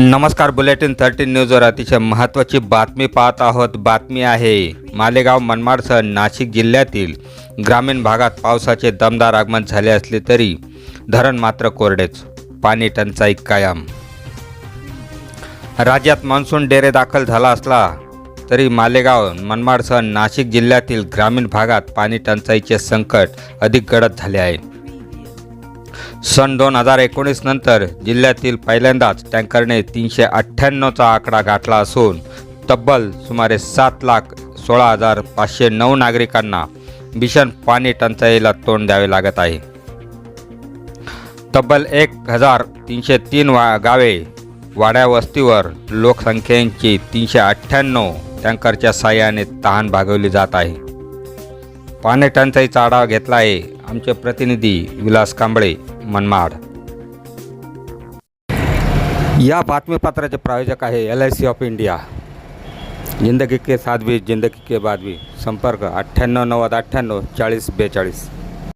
नमस्कार bulletin thirteen न्यूजवर अतिशय महत्त्वाची बातमी पाहत आहोत. बातमी आहे मालेगाव मनमाडसह नाशिक जिल्ह्यातील ग्रामीण भागात पावसाचे दमदार आगमन झाले असले तरी धरण मात्र कोरडेच पाणी टंचाई कायम. राज्यात मान्सून डेरे दाखल झाला असला तरी मालेगाव मनमाडसह नाशिक जिल्ह्यातील ग्रामीण भागात पाणी टंचाईचे संकट अधिक गडद झाले आहे. सन दोन हजार एकोणीस नंतर जिल्ह्यातील पहिल्यांदाच टँकरने तीनशे अठ्ठ्याण्णवचा आकडा गाठला असून तब्बल सुमारे सात लाख सोळा हजार पाचशे नऊ नागरिकांना भीषण पाणी टंचाईला तोंड द्यावे लागत आहे. तब्बल एक हजार तीनशे तीन वा गावे वाड्या वस्तीवर लोकसंख्येची तीनशे अठ्ठ्याण्णव टँकरच्या साह्याने तहान भागवली जात आहे. पाणी टंचाईचा आढावा घेतला आहे आमचे प्रतिनिधी विलास कांबळे. मनमाड. या बातमीपत्राचे प्रायोजक आहे L I C of India जिंदगी के साथ भी जिंदगी के बाद भी. संपर्क अठ्ठ्याण्णव नव्वद अठ्ठ्याण्णव चाळीस बेचाळीस.